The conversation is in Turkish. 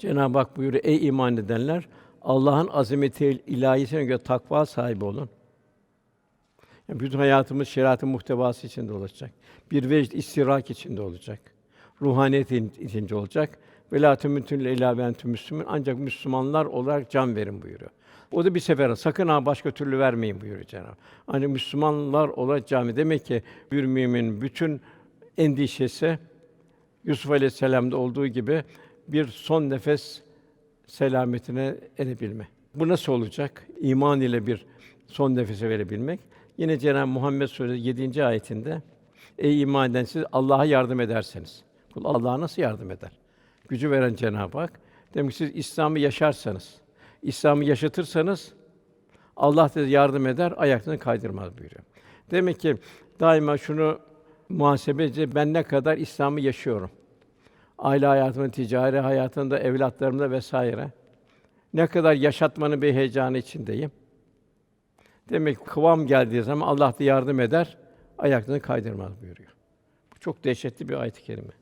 Cenab-ı Hak buyuruyor: Ey iman edenler, Allah'ın azameti ilahisine göre takva sahibi olun. Yani bütün hayatımız şeriatın muhtevası içinde olacak. Bir vecd istirak içinde olacak. Ruhaniyet in- içinde olacak. Ve la tümütün entüm müslümün ancak Müslümanlar olarak can verin buyuruyor. O da bir sefer sakın ha başka türlü vermeyin buyuruyor Cenab-ı. Ancak Müslümanlar olarak cami demek ki bir mümin bütün endişesi Yusuf Aleyhisselam'da olduğu gibi bir son nefes selametine erebilme. Bu nasıl olacak? İman ile bir son nefese verebilmek. Yine Cenab-ı Muhammed Suresi 7. ayetinde Ey iman eden siz Allah'a yardım ederseniz. Kul Allah'a nasıl yardım eder? Gücü veren Cenab-ı Hak. Demek ki siz İslam'ı yaşarsanız, İslam'ı yaşatırsanız Allah size yardım eder, ayaklarını kaydırmaz buyuruyor. Demek ki daima şunu muhasebe edeceğiz. Ben ne kadar İslam'ı yaşıyorum? Aile hayatımda, ticari hayatımda, evlatlarımda vesaire. Ne kadar yaşatmanın bir heyecanı içindeyim. Demek ki kıvam geldiği zaman Allah da yardım eder, ayaklarını kaydırmaz buyuruyor. Bu çok dehşetli bir ayet-i kerime.